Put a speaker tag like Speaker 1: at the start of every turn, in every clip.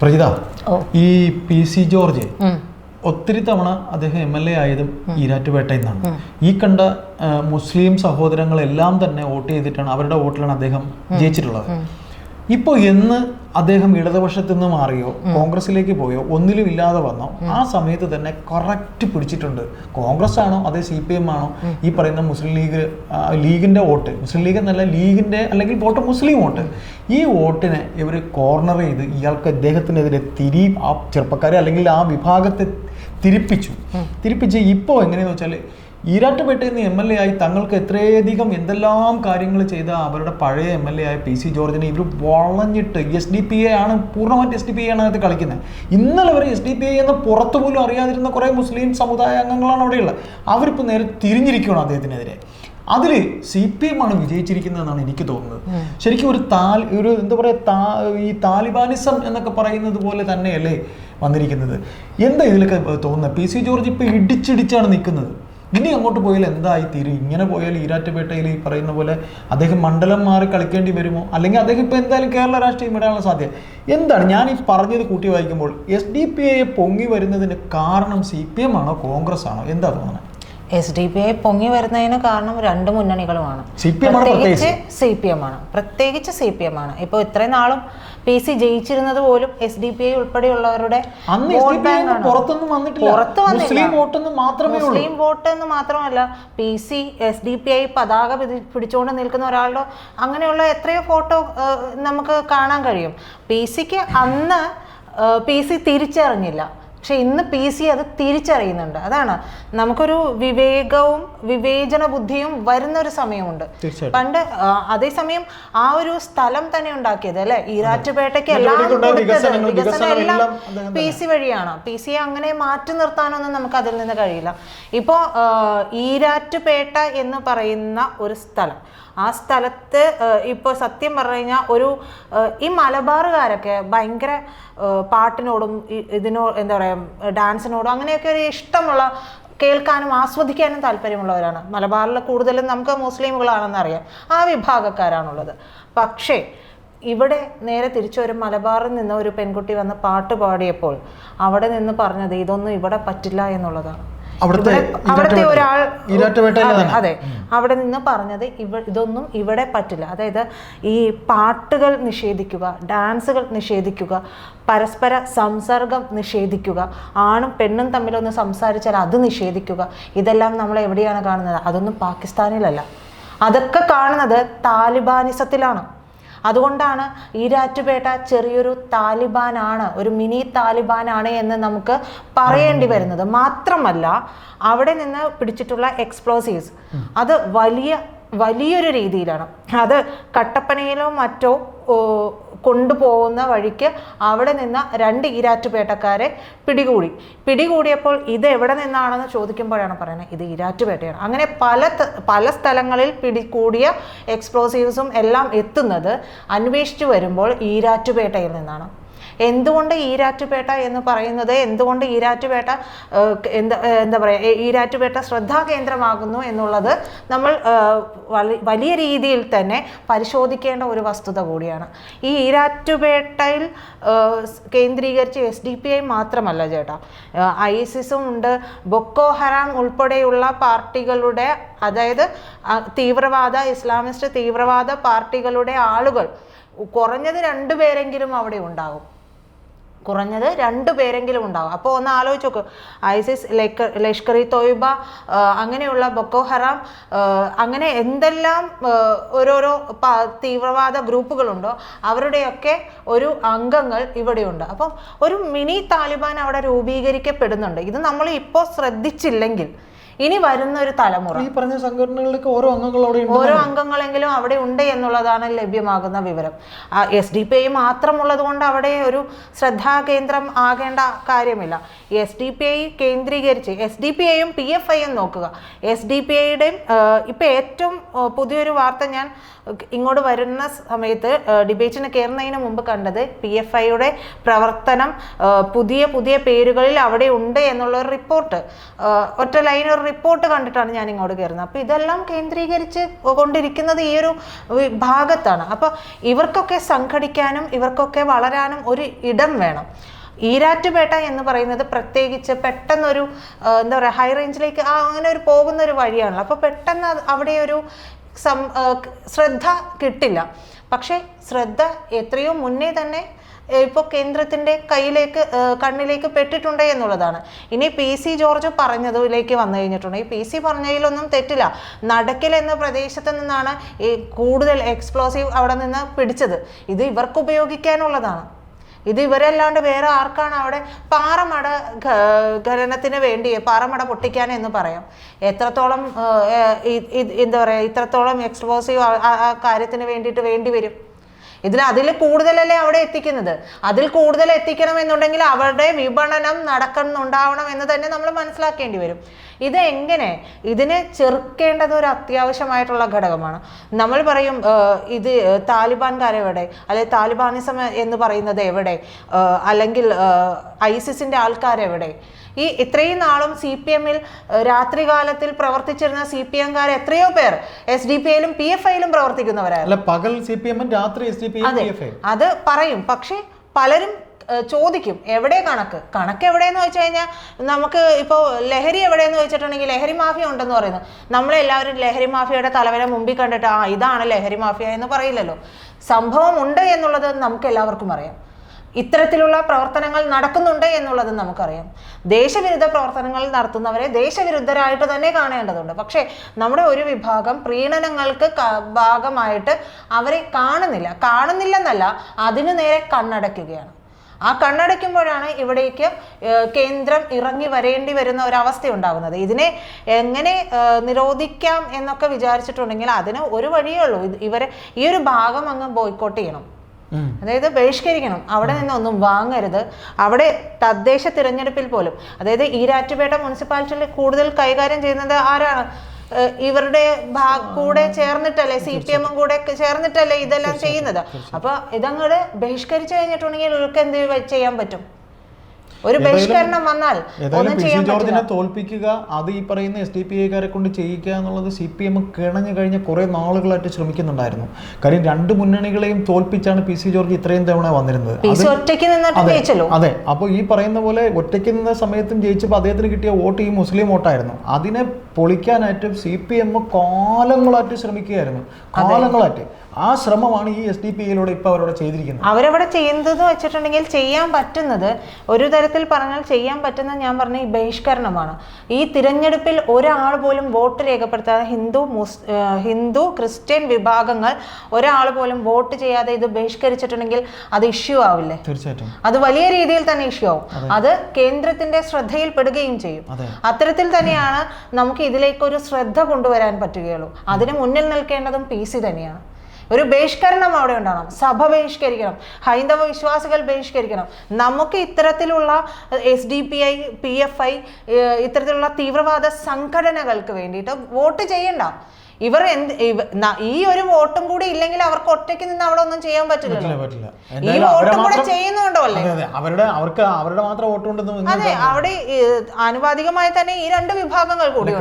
Speaker 1: പ്രജിത ഈ P C George ഒത്തിരി തവണ അദ്ദേഹം എം എൽ എ ആയതും ഈരാറ്റുപേട്ടയിൽ നിന്നാണ്. ഈ കണ്ട മുസ്ലിം സഹോദരങ്ങളെല്ലാം തന്നെ വോട്ട് ചെയ്തിട്ടാണ് അവരുടെ വോട്ടിലാണ് അദ്ദേഹം ജയിച്ചിട്ടുള്ളത്. ഇപ്പോൾ എന്ന് അദ്ദേഹം ഇടതുപക്ഷത്തു നിന്ന് മാറിയോ കോൺഗ്രസിലേക്ക് പോയോ ഒന്നിലും ഇല്ലാതെ വന്നോ ആ സമയത്ത് തന്നെ കറക്റ്റ് പിടിച്ചിട്ടുണ്ട്. കോൺഗ്രസ് ആണോ അതേ സി പി എം ആണോ ഈ പറയുന്ന മുസ്ലിം ലീഗ് ലീഗിന്റെ വോട്ട്? മുസ്ലിം ലീഗ് എന്നല്ല ലീഗിന്റെ അല്ലെങ്കിൽ വോട്ട് മുസ്ലിം വോട്ട്? ഈ വോട്ടിനെ ഇവർ കോർണർ ചെയ്ത് ഇയാൾക്ക് ഇദ്ദേഹത്തിനെതിരെ തിരി ആ ചെറുപ്പക്കാരെ അല്ലെങ്കിൽ ആ വിഭാഗത്തെ തിരിപ്പിച്ചു. തിരിപ്പിച്ച് ഇപ്പോൾ എങ്ങനെയെന്ന് വെച്ചാൽ ഈരാട്ടുപേട്ടയിൽ നിന്ന് എം എൽ എ ആയി തങ്ങൾക്ക് എത്രയധികം എന്തെല്ലാം കാര്യങ്ങൾ ചെയ്ത അവരുടെ പഴയ എം എൽ എ ആയ പി സി ജോർജിനെ ഇവർ വളഞ്ഞിട്ട് എസ് ഡി പി എ ആണ് പൂർണമായിട്ട് എസ് ഡി പി എ ആണ് അതിനകത്ത് കളിക്കുന്നത്. ഇന്നലെ വരെ എസ് ഡി പി ഐ എന്ന് പുറത്തു പോലും അറിയാതിരുന്ന കുറേ മുസ്ലിം സമുദായ അംഗങ്ങളാണ് അവിടെയുള്ളത്. അവരിപ്പോൾ നേരെ തിരിഞ്ഞിരിക്കുകയാണ് അദ്ദേഹത്തിനെതിരെ. അതിൽ സി പി എം ആണ് വിജയിച്ചിരിക്കുന്നതെന്നാണ് എനിക്ക് തോന്നുന്നത്. ശരിക്കും ഒരു താൽ ഒരു എന്താ പറയുക താ ഈ താലിബാനിസം എന്നൊക്കെ പറയുന്നത് പോലെ തന്നെയല്ലേ വന്നിരിക്കുന്നത്. എന്താ ഇതിലൊക്കെ തോന്നുന്നത്? പി സി ജോർജ് ഇപ്പോൾ ഇടിച്ചിടിച്ചാണ് നിൽക്കുന്നത്. ഇനി അങ്ങോട്ട് പോയാൽ എന്തായി തീരും? ഇങ്ങനെ പോയാൽ ഈരാറ്റുപേട്ടയിൽ ഈ പറയുന്ന പോലെ അദ്ദേഹം മണ്ഡലം മാറി കളിക്കേണ്ടി വരുമോ? അല്ലെങ്കിൽ അദ്ദേഹം ഇപ്പോൾ എന്തായാലും കേരള രാഷ്ട്രീയം വിടാനുള്ള സാധ്യത. എന്താണ്? ഞാൻ ഈ പറഞ്ഞത് കൂട്ടി വായിക്കുമ്പോൾ എസ് ഡി പി ഐയെ പൊങ്ങി വരുന്നതിന് കാരണം സി പി എം ആണോ? കോൺഗ്രസ് ആണോ? എന്താ തോന്നുന്നത്
Speaker 2: എസ് ഡി പി ഐ പൊങ്ങി വരുന്നതിന് കാരണം രണ്ട് മുന്നണികളുമാണ്. പ്രത്യേകിച്ച്? സി പി എം ആണ്. പ്രത്യേകിച്ച് സി പി എം ആണ്. ഇപ്പോൾ ഇത്രയും നാളും പി സി ജയിച്ചിരുന്നത് പോലും എസ് ഡി പി ഐ ഉൾപ്പെടെയുള്ളവരുടെ പുറത്ത്
Speaker 1: മുസ്ലിം
Speaker 2: വോട്ട് എന്ന് മാത്രമല്ല P C S D P I പതാക പിടിച്ചുകൊണ്ട് നിൽക്കുന്ന ഒരാളുടെ അങ്ങനെയുള്ള എത്രയോ ഫോട്ടോ നമുക്ക് കാണാൻ കഴിയും. പി സിക്ക് അന്ന് പി സി തിരിച്ചറിഞ്ഞില്ല. പക്ഷെ ഇന്ന് പി സി അത് തിരിച്ചറിയുന്നുണ്ട്. അതാണ് നമുക്കൊരു വിവേകവും വിവേചന ബുദ്ധിയും വരുന്ന ഒരു സമയമുണ്ട് പണ്ട് അതേസമയം ആ ഒരു സ്ഥലം തന്നെ ഉണ്ടാക്കിയത് അല്ലെ? ഈരാറ്റുപേട്ടയ്ക്ക് എല്ലാം കൊടുത്തത് വികസനം എല്ലാം പി സി വഴിയാണ്. പി സി അങ്ങനെ മാറ്റി നിർത്താനൊന്നും നമുക്ക് അതിൽ നിന്ന് കഴിയില്ല. ഇപ്പോ ഈരാറ്റുപേട്ട എന്ന് പറയുന്ന ഒരു സ്ഥലം. ആ സ്ഥലത്ത് ഇപ്പോൾ സത്യം പറഞ്ഞു കഴിഞ്ഞാൽ ഒരു ഈ മലബാറുകാരൊക്കെ ഭയങ്കര പാട്ടിനോടും ഇതിനോ എന്താ പറയുക ഡാൻസിനോടും അങ്ങനെയൊക്കെ ഒരു ഇഷ്ടമുള്ള കേൾക്കാനും ആസ്വദിക്കാനും താല്പര്യമുള്ളവരാണ്. മലബാറിൽ കൂടുതലും നമുക്ക് മുസ്ലിമുകളാണെന്ന് അറിയാം ആ വിഭാഗക്കാരാണുള്ളത്. പക്ഷേ ഇവിടെ നേരെ തിരിച്ചു ഒരു മലബാറിൽ നിന്ന് ഒരു പെൺകുട്ടി വന്ന് പാട്ട് പാടിയപ്പോൾ അവിടെ നിന്ന് പറഞ്ഞത് ഇതൊന്നും ഇവിടെ പറ്റില്ല എന്നുള്ളതാണ്.
Speaker 1: അവിടുത്തെ
Speaker 2: ഇവിടെ- അവിടുത്തെ ഒരാൾ അതെ അവിടെ നിന്ന് പറഞ്ഞത് ഇവ ഇതൊന്നും ഇവിടെ പറ്റില്ല. അതായത് ഈ പാട്ടുകൾ നിഷേധിക്കുക ഡാൻസുകൾ നിഷേധിക്കുക പരസ്പര സംസർഗം നിഷേധിക്കുക ആണും പെണ്ണും തമ്മിലൊന്ന് സംസാരിച്ചാൽ അത് നിഷേധിക്കുക ഇതെല്ലാം നമ്മൾ എവിടെയാണ് കാണുന്നത്? അതൊന്നും പാകിസ്ഥാനിലല്ല. അതൊക്കെ കാണുന്നത് താലിബാനിസത്തിലാണ്. അതുകൊണ്ടാണ് ഈരാറ്റുപേട്ട ചെറിയൊരു താലിബാനാണ് ഒരു മിനി താലിബാനാണ് എന്ന് നമുക്ക് പറയേണ്ടി വരുന്നത്. മാത്രമല്ല അവിടെ നിന്ന് പിടിച്ചിട്ടുള്ള എക്സ്പ്ലോസീവ്സ് അത് വലിയ വലിയൊരു രീതിയിലാണ്. അത് കട്ടപ്പനയിലോ മറ്റോ കൊണ്ടുപോകുന്ന വഴിക്ക് അവിടെ നിന്ന് രണ്ട് ഈരാറ്റുപേട്ടക്കാരെ പിടികൂടി. പിടികൂടിയപ്പോൾ ഇത് എവിടെ നിന്നാണെന്ന് ചോദിക്കുമ്പോഴാണ് പറയുന്നത് ഇത് ഈരാറ്റുപേട്ടയാണ്. അങ്ങനെ പല പല സ്ഥലങ്ങളിൽ പിടികൂടിയ എക്സ്പ്ലോസീവ്സും എല്ലാം എത്തുന്നത് അന്വേഷിച്ചു വരുമ്പോൾ ഈരാറ്റുപേട്ടയിൽ നിന്നാണ്. എന്തുകൊണ്ട് ഈരാറ്റുപേട്ട എന്ന് പറയുന്നത് എന്തുകൊണ്ട് ഈരാറ്റുപേട്ട എന്താ എന്താ പറയുക ഈരാറ്റുപേട്ട ശ്രദ്ധാകേന്ദ്രമാകുന്നു എന്നുള്ളത് നമ്മൾ വലിയ രീതിയിൽ തന്നെ പരിശോധിക്കേണ്ട ഒരു വസ്തുത കൂടിയാണ്. ഈ ഈരാറ്റുപേട്ടയിൽ കേന്ദ്രീകരിച്ച് എസ് ഡി പി ഐ മാത്രമല്ല ചേട്ടാ ഐസിസും ഉണ്ട്. ബൊക്കോ ഹറാം ഉൾപ്പെടെയുള്ള പാർട്ടികളുടെ അതായത് തീവ്രവാദ ഇസ്ലാമിസ്റ്റ് തീവ്രവാദ പാർട്ടികളുടെ ആളുകൾ കുറഞ്ഞത് രണ്ടുപേരെങ്കിലും അവിടെ ഉണ്ടാകും. കുറഞ്ഞത് രണ്ടു പേരെങ്കിലും ഉണ്ടാവും. അപ്പോൾ ഒന്ന് ആലോചിച്ച് നോക്ക്. ഐസിസ് ലഷ്കർ ഇ തോയ്ബ അങ്ങനെയുള്ള ബൊക്കോ ഹറാം അങ്ങനെ എന്തെല്ലാം ഓരോരോ തീവ്രവാദ ഗ്രൂപ്പുകളുണ്ടോ അവരുടെയൊക്കെ ഒരു അംഗങ്ങൾ ഇവിടെയുണ്ട്. അപ്പം ഒരു മിനി താലിബാൻ അവിടെ രൂപീകരിക്കപ്പെടുന്നുണ്ട്. ഇത് നമ്മൾ ഇപ്പോൾ ശ്രദ്ധിച്ചില്ലെങ്കിൽ ഇനി വരുന്ന ഒരു തലമുറ.
Speaker 1: ഈ പറഞ്ഞ സംഘടനകളിലേക്ക് ഓരോ അംഗങ്ങൾ ഉണ്ട്
Speaker 2: ഓരോ അംഗങ്ങളെങ്കിലും അവിടെ ഉണ്ട് എന്നുള്ളതാണ് ലഭ്യമാകുന്ന വിവരം. എസ് ഡി പി ഐ മാത്രമുള്ളത് കൊണ്ട് അവിടെ ഒരു ശ്രദ്ധാകേന്ദ്രം ആകേണ്ട കാര്യമില്ല. എസ് ഡി പി ഐ കേന്ദ്രീകരിച്ച് എസ് ഡി പി ഐയും പി എഫ് ഐയും നോക്കുക. എസ് ഡി പി ഐയുടെയും ഇപ്പം ഏറ്റവും പുതിയൊരു വാർത്ത ഞാൻ ഇങ്ങോട്ട് വരുന്ന സമയത്ത് ഡിബേറ്റിന് കയറുന്നതിന് മുമ്പ് കണ്ടത് പി എഫ് ഐയുടെ പ്രവർത്തനം പുതിയ പുതിയ പേരുകളിൽ അവിടെ ഉണ്ട് എന്നുള്ള ഒരു റിപ്പോർട്ട് ഒറ്റ ലൈൻ ഒരു റിപ്പോർട്ട് കണ്ടിട്ടാണ് ഞാൻ ഇങ്ങോട്ട് കയറുന്നത്. അപ്പോൾ ഇതെല്ലാം കേന്ദ്രീകരിച്ച് കൊണ്ടിരിക്കുന്നത് ഈ ഒരു ഭാഗത്താണ്. അപ്പോൾ ഇവർക്കൊക്കെ സംഘടിക്കാനും ഇവർക്കൊക്കെ വളരാനും ഒരു ഇടം വേണം. ഈരാറ്റുപേട്ട എന്ന് പറയുന്നത് പ്രത്യേകിച്ച് പെട്ടെന്നൊരു എന്താ പറയുക ഹൈ റേഞ്ചിലേക്ക് അങ്ങനെ ഒരു പോകുന്ന ഒരു വഴിയാണല്ലോ. അപ്പോൾ പെട്ടെന്ന് അവിടെ ഒരു ശ്രദ്ധ കിട്ടില്ല. പക്ഷേ ശ്രദ്ധ എത്രയോ മുന്നേ തന്നെ ഇപ്പോൾ കേന്ദ്രത്തിന്റെ കയ്യിലേക്ക് കണ്ണിലേക്ക് പെട്ടിട്ടുണ്ട് എന്നുള്ളതാണ്. ഇനി പി സി ജോർജ് പറഞ്ഞതിലേക്ക് വന്നു കഴിഞ്ഞിട്ടുണ്ട്. ഈ പി സി പറഞ്ഞതിലൊന്നും തെറ്റില്ല. നടക്കൽ എന്ന പ്രദേശത്ത് നിന്നാണ് ഈ കൂടുതൽ എക്സ്പ്ലോസീവ് അവിടെ നിന്ന് പിടിച്ചത്. ഇത് ഇവർക്ക് ഉപയോഗിക്കാനുള്ളതാണ്. ഇത് ഇവരല്ലാണ്ട് വേറെ ആർക്കാണ് അവിടെ പാറമട ഖനനത്തിന് വേണ്ടി പാറമട പൊട്ടിക്കാൻ എന്ന് പറയാം. എത്രത്തോളം എന്താ പറയുക ഇത്രത്തോളം എക്സ്പ്ലോസീവ് ആ കാര്യത്തിന് വേണ്ടിയിട്ട് വേണ്ടി വരും. ഇതിൽ അതിൽ കൂടുതലല്ലേ അവിടെ എത്തിക്കുന്നത്? അതിൽ കൂടുതൽ എത്തിക്കണമെന്നുണ്ടെങ്കിൽ അവരുടെ വിപണനം നടക്കുന്നുണ്ടാവണം എന്ന് തന്നെ നമ്മൾ മനസ്സിലാക്കേണ്ടി വരും. ഇത് എങ്ങനെ? ഇതിനെ ചെറുക്കേണ്ടത് ഒരു അത്യാവശ്യമായിട്ടുള്ള ഘടകമാണ്. നമ്മൾ പറയും ഇത് താലിബാൻകാരെവിടെ അല്ലെ താലിബാനിസം എന്ന് പറയുന്നത് എവിടെ? അല്ലെങ്കിൽ ഐസിസിന്റെ ആൾക്കാരെവിടെ ഈ ഇത്രയും നാളും സി പി എമ്മിൽ രാത്രികാലത്തിൽ പ്രവർത്തിച്ചിരുന്ന സി പി എംകാർ എത്രയോ പേർ എസ് ഡി പി ഐയിലും പി എഫ് ഐയിലും പ്രവർത്തിക്കുന്നവരായിരുന്നു.
Speaker 1: അല്ല പകൽ സി പി എമ്മും രാത്രി എസ് ഡി പി
Speaker 2: അത്. പറയും. പക്ഷേ പലരും ചോദിക്കും എവിടെ കണക്ക്? കണക്ക് എവിടെയെന്ന് വെച്ച് കഴിഞ്ഞാൽ നമുക്ക് ഇപ്പോൾ ലഹരി എവിടെയെന്ന് വെച്ചിട്ടുണ്ടെങ്കിൽ ലഹരി മാഫിയ ഉണ്ടെന്ന് പറയുന്നു. നമ്മളെല്ലാവരും ലഹരി മാഫിയയുടെ തലവരെ മുമ്പിൽ കണ്ടിട്ട് ആ ഇതാണ് ലഹരി മാഫിയ എന്ന് പറയില്ലല്ലോ. സംഭവം ഉണ്ട് എന്നുള്ളത് നമുക്ക് എല്ലാവർക്കും അറിയാം. ഇത്തരത്തിലുള്ള പ്രവർത്തനങ്ങൾ നടക്കുന്നുണ്ട് എന്നുള്ളത് നമുക്കറിയാം. ദേശവിരുദ്ധ പ്രവർത്തനങ്ങൾ നടത്തുന്നവരെ ദേശവിരുദ്ധരായിട്ട് തന്നെ കാണേണ്ടതുണ്ട്. പക്ഷേ നമ്മുടെ ഒരു വിഭാഗം പ്രീണനങ്ങൾക്ക് ഭാഗമായിട്ട് അവരെ കാണുന്നില്ല. കാണുന്നില്ലെന്നല്ല അതിനു നേരെ കണ്ണടയ്ക്കുകയാണ്. ആ കണ്ണടയ്ക്കുമ്പോഴാണ് ഇവിടേക്ക് കേന്ദ്രം ഇറങ്ങി വരേണ്ടി വരുന്ന ഒരവസ്ഥ ഉണ്ടാകുന്നത്. ഇതിനെ എങ്ങനെ നിരോധിക്കാം എന്നൊക്കെ വിചാരിച്ചിട്ടുണ്ടെങ്കിൽ അതിന് ഒരു വഴിയേ ഉള്ളൂ. ഇവരെ ഈ ഒരു ഭാഗം അങ്ങ് ബോയ്ക്കോട്ട് ചെയ്യണം. അതായത് ബഹിഷ്കരിക്കണം. അവിടെ നിന്നൊന്നും വാങ്ങരുത്. അവിടെ തദ്ദേശ തിരഞ്ഞെടുപ്പിൽ പോലും അതായത് ഈരാറ്റുപേട്ട മുനിസിപ്പാലിറ്റിയിൽ കൂടുതൽ കൈകാര്യം ചെയ്യുന്നത് ആരാണ്? ഇവരുടെ ഭാഗ കൂടെ ചേർന്നിട്ടല്ലേ സി പി എമ്മും കൂടെ ചേർന്നിട്ടല്ലേ ഇതെല്ലാം ചെയ്യുന്നത്? അപ്പൊ ഇതങ്ങോട്ട് ബഹിഷ്കരിച്ചു കഴിഞ്ഞിട്ടുണ്ടെങ്കിൽ ഇവർക്ക് എന്ത് ചെയ്യാൻ പറ്റും? ഒരു ബഹിഷ്കരണം വന്നാൽ ഒന്നും ചെയ്യാൻ
Speaker 1: ജോർജിനെ തോൽപ്പിക്കുക അത് ഈ പറയുന്ന എസ് ഡി പി ഐക്കാരെ കൊണ്ട് ചെയ്യിക്കുക എന്നുള്ളത് സി പി എം കിണഞ്ഞു കഴിഞ്ഞ കുറേ നാളുകളായിട്ട് ശ്രമിക്കുന്നുണ്ടായിരുന്നു. കാര്യം രണ്ട് മുന്നണികളെയും തോൽപ്പിച്ചാണ് പി സി ജോർജ് ഇത്രയും തവണ വന്നിരുന്നത്.
Speaker 2: ഒറ്റയ്ക്ക് നിന്നിട്ട്
Speaker 1: അതെ അപ്പോൾ ഈ പറയുന്ന പോലെ ഒറ്റയ്ക്ക് നിന്ന സമയത്തും ജയിച്ചപ്പോൾ അദ്ദേഹത്തിന് കിട്ടിയ വോട്ട് ഈ മുസ്ലിം വോട്ടായിരുന്നു. അതിനെ പൊളിക്കാനായിട്ട് സി പി എം കാലങ്ങളായിട്ട് ശ്രമിക്കുകയായിരുന്നു. കാലങ്ങളായിട്ട്. ആ ശ്രമമാണ് ഈ എസ് ഡി പി ഐയിലൂടെ ഇപ്പോൾ അവരോട് ചെയ്തിരിക്കുന്നത്.
Speaker 2: അവരവിടെ ചെയ്യുന്നത് വെച്ചിട്ടുണ്ടെങ്കിൽ ചെയ്യാൻ പറ്റുന്നത് ഒരു തരത്തിൽ പറഞ്ഞാൽ ചെയ്യാൻ പറ്റുന്ന ഞാൻ പറഞ്ഞ ഈ ബഹിഷ്കരണമാണ്. ഈ തിരഞ്ഞെടുപ്പിൽ ഒരാൾ പോലും വോട്ട് രേഖപ്പെടുത്താതെ ഹിന്ദു മുസ് ഹിന്ദു ക്രിസ്ത്യൻ വിഭാഗങ്ങൾ ഒരാൾ പോലും വോട്ട് ചെയ്യാതെ ഇത് ബഹിഷ്കരിച്ചിട്ടുണ്ടെങ്കിൽ അത് ഇഷ്യൂ ആവില്ലേ?
Speaker 1: തീർച്ചയായിട്ടും.
Speaker 2: അത് വലിയ രീതിയിൽ തന്നെ ഇഷ്യൂ ആവും. അത്. കേന്ദ്രത്തിന്റെ ശ്രദ്ധയിൽപ്പെടുകയും ചെയ്യും.
Speaker 1: അതെ.
Speaker 2: അത്തരത്തിൽ തന്നെയാണ് നമുക്ക് ഇതിലേക്ക് ഒരു ശ്രദ്ധ കൊണ്ടുവരാൻ പറ്റുകയുള്ളൂ. അതിന് മുന്നിൽ നിൽക്കേണ്ടതും പി സി തന്നെയാണ്. ഒരു ബഹിഷ്കരണം അവിടെ ഉണ്ടാവണം. സഭ ബഹിഷ്കരിക്കണം. ഹൈന്ദവ വിശ്വാസികൾ ബഹിഷ്കരിക്കണം. നമുക്ക് ഇത്തരത്തിലുള്ള S D P I P F I ഇത്തരത്തിലുള്ള തീവ്രവാദ സംഘടനകൾക്ക് വേണ്ടിയിട്ട് വോട്ട് ചെയ്യണ്ട. ഇവർ എന്ത് ഈ ഒരു വോട്ടും കൂടി ഇല്ലെങ്കിൽ അവർക്ക് ഒറ്റയ്ക്ക് നിന്ന് അവിടെ ഒന്നും ചെയ്യാൻ
Speaker 1: പറ്റില്ല പറ്റില്ല.
Speaker 2: ഈ വോട്ടും കൂടെ ചെയ്യുന്നുണ്ടോ അല്ലേ?
Speaker 1: അവരുടെ അവർക്ക് അവരുടെ മാത്രം വോട്ട് കൊണ്ടെന്ന്
Speaker 2: അതെ അവിടെ ആനുപാതികമായി തന്നെ ഈ രണ്ട് വിഭാഗങ്ങൾ കൂടി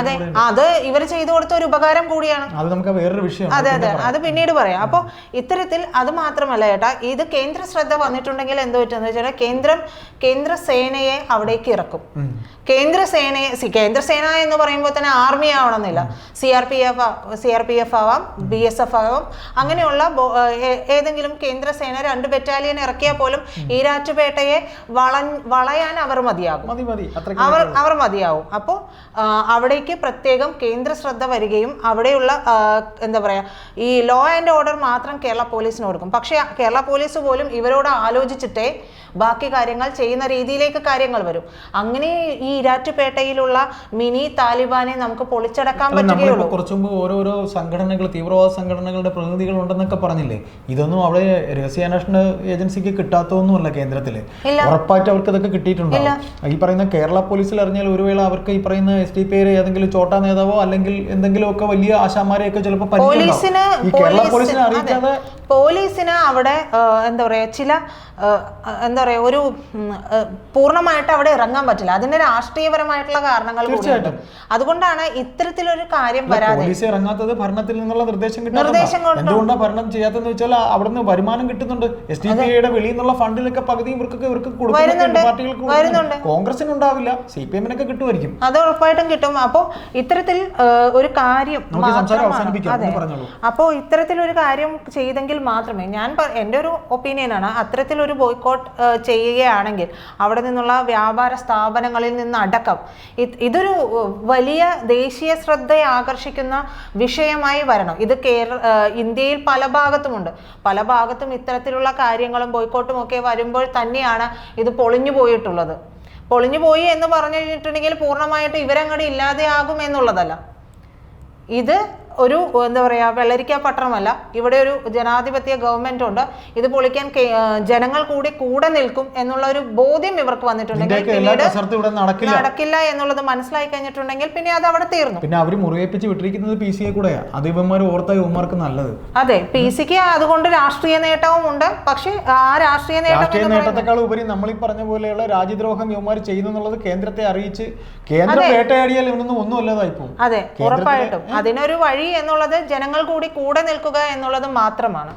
Speaker 2: അതെ അത് ഇവർ ചെയ്തു കൊടുത്ത ഒരു ഉപകാരം കൂടിയാണ്.
Speaker 1: അത് നമുക്ക് വേറൊരു വിഷയം
Speaker 2: അതെ അതെ. അത് പിന്നീട് പറയാം. അപ്പോൾ ഇത്തരത്തിൽ അത് മാത്രമല്ല ചേട്ടാ ഇത് കേന്ദ്ര ശ്രദ്ധ വന്നിട്ടുണ്ടെങ്കിൽ എന്ത് പറ്റുമെന്ന് വെച്ചാൽ കേന്ദ്രം കേന്ദ്ര സേനയെ അവിടേക്ക് ഇറക്കും. കേന്ദ്ര സേനയെ കേന്ദ്ര സേന എന്ന് പറയുമ്പോൾ തന്നെ ആർമി ആവണമെന്നില്ല. C R P F C R P F ആവാം ബി എസ് എഫ് ആവാം. അങ്ങനെയുള്ള ഏതെങ്കിലും കേന്ദ്ര സേന രണ്ട് ബറ്റാലിയൻ ഇറക്കിയാൽ പോലും ഈരാറ്റുപേട്ടയെ വള വളയാൻ അവർ മതിയാകും. അവർ അവർ മതിയാവും അപ്പോൾ അവിടേക്ക് പ്രത്യേകം കേന്ദ്ര ശ്രദ്ധ വരികയും അവിടെയുള്ള എന്താ പറയുക ഈ ലോ ആൻഡ് ഓർഡർ മാത്രം കേരള പോലീസിന് കൊടുക്കും. പക്ഷേ കേരള പോലീസ് പോലും ഇവരോട് ആലോചിച്ചിട്ടേ ബാക്കി കാര്യങ്ങൾ ചെയ്യുന്ന രീതിയിലേക്ക് കാര്യങ്ങൾ വരും. അങ്ങനെ ഈ ഇരാറ്റുപേട്ടയിലുള്ള മിനി താലിബാനെ നമുക്ക് പൊളിച്ചടക്കാൻ പറ്റുകയുള്ളൂ.
Speaker 1: കുറച്ചു മുമ്പ് ഓരോരോ സംഘടനകൾ തീവ്രവാദ സംഘടനകളുടെ പ്രതിനിധികൾ ഉണ്ടെന്നൊക്കെ പറഞ്ഞില്ലേ? ഇതൊന്നും അവിടെ രഹസ്യാന്വേഷണ ഏജൻസിക്ക് കിട്ടാത്തതൊന്നുമല്ല
Speaker 2: കേന്ദ്രത്തിൽ.
Speaker 1: ഉറപ്പായിട്ട് അവർക്ക് ഇതൊക്കെ കിട്ടിയിട്ടുണ്ടോ ഈ പറയുന്ന കേരള പോലീസിൽ അറിഞ്ഞാൽ ഒരു വേള അവർക്ക് ഈ പറയുന്ന എസ് ഡി പി ഏതെങ്കിലും ചോട്ടാ നേതാവോ അല്ലെങ്കിൽ എന്തെങ്കിലും ഒക്കെ വലിയ ആശാമാരെയൊക്കെ ചിലപ്പോൾ
Speaker 2: പോലീസിന്
Speaker 1: പോലീസിനെ
Speaker 2: അതെ.
Speaker 1: അറിയിക്കാതെ
Speaker 2: പോലീസിന് അവിടെ എന്താ പറയുക ചില എന്താ പറയുക ഒരു പൂർണമായിട്ട് അവിടെ ഇറങ്ങാൻ പറ്റില്ല. അതിന് രാഷ്ട്രീയപരമായിട്ടുള്ള കാരണങ്ങൾ കൂടിയുണ്ട്. അതുകൊണ്ടാണ് ഇത്തരത്തിലൊരു കാര്യം വരാതെ.
Speaker 1: പോലീസ് ഇറങ്ങാത്തത് ഭരണത്തിൽ നിന്നുള്ള നിർദ്ദേശം എന്തുകൊണ്ടാണ് ഭരണം ചെയ്യാത്തതെന്ന് വെച്ചാൽ അവിടുന്ന് വരുമാനം കിട്ടുന്നുണ്ട്. എസ് ഡി പി ഐയുടെ വെളിയിൽ നിന്നുള്ള ഫണ്ടിലൊക്കെ പകുതി ഇവർക്കൊക്കെ ഇവർക്ക് കൊടുക്കുന്നുണ്ട്. കോൺഗ്രസിന് ഉണ്ടാവില്ല. സി പി എമ്മിനൊക്കെ കിട്ടുമായിരിക്കും.
Speaker 2: അത് ഉറപ്പായിട്ടും കിട്ടും. അപ്പോൾ ഇത്തരത്തിൽ ഒരു കാര്യം അപ്പോൾ ഇത്തരത്തിലൊരു കാര്യം ചെയ്തെങ്കിൽ മാത്രമേ ഞാൻ എന്റെ ഒരു ഒപ്പീനിയനാണ്. അത്തരത്തിലൊരു ബോയ്ക്കോട്ട് ചെയ്യുകയാണെങ്കിൽ അവിടെ നിന്നുള്ള വ്യാപാര സ്ഥാപനങ്ങളിൽ നിന്ന് അടക്കം. ഇതൊരു ഏഹ്, വലിയ ദേശീയ ശ്രദ്ധയെ ആകർഷിക്കുന്ന വിഷയമായി വരണം. ഇത് കേരള ഇന്ത്യയിൽ പല ഭാഗത്തുമുണ്ട്. പല ഭാഗത്തും ഇത്തരത്തിലുള്ള കാര്യങ്ങളും ബോയ്ക്കോട്ടും ഒക്കെ വരുമ്പോൾ തന്നെയാണ് ഇത് പൊളിഞ്ഞു പോയിട്ടുള്ളത്. പൊളിഞ്ഞു പോയി എന്ന് പറഞ്ഞു കഴിഞ്ഞിട്ടുണ്ടെങ്കിൽ പൂർണമായിട്ട് ഇവരങ്ങോട്ട് ഇല്ലാതെയാകും എന്നുള്ളതല്ല. ഇത് ഒരു എന്താ പറയുക വെള്ളരിക്ക പട്ടണമല്ല. ഇവിടെ ഒരു ജനാധിപത്യ ഗവൺമെന്റ് ഉണ്ട്. ഇത് പൊളിക്കാൻ ജനങ്ങൾ കൂടി കൂടെ നിൽക്കും എന്നുള്ള ഒരു ബോധ്യം ഇവർക്ക് വന്നിട്ടുണ്ടെങ്കിൽ പിന്നീട്
Speaker 1: നടക്കില്ല.
Speaker 2: എന്നുള്ളത് മനസ്സിലായി കഴിഞ്ഞിട്ടുണ്ടെങ്കിൽ പിന്നെ അത് അവിടെ തീർന്നു.
Speaker 1: പിന്നെ അവർ മുറിവേപ്പിച്ച് വിട്ടിരിക്കുന്നത് പി സി എ കൂടെയാ. അത് ഇവന്മാർ ഓർത്ത ഇവന്മാർക്ക് നല്ലത്.
Speaker 2: അതെ പി സിക്ക് അതുകൊണ്ട് രാഷ്ട്രീയ നേട്ടവും ഉണ്ട്. പക്ഷേ ആ രാഷ്ട്രീയ നേട്ടം
Speaker 1: നേട്ടത്തെക്കാൾ ഉപരി നമ്മൾ ഈ പറഞ്ഞ പോലെയുള്ള രാജ്യദ്രോഹം ഇവന്മാർ ചെയ്യുന്നു എന്നുള്ളത് കേന്ദ്രത്തെ അറിയിച്ച് കേന്ദ്രം വേട്ടയാടിയാൽ ഇവനൊന്നും ഒന്നും അല്ലാതായി പോകും.
Speaker 2: അതെ ഉറപ്പായിട്ടും. അതിനൊരു വഴി എന്നുള്ളത് ജനങ്ങൾ കൂടി കൂടെ നിൽക്കുക എന്നുള്ളത് മാത്രമാണ്.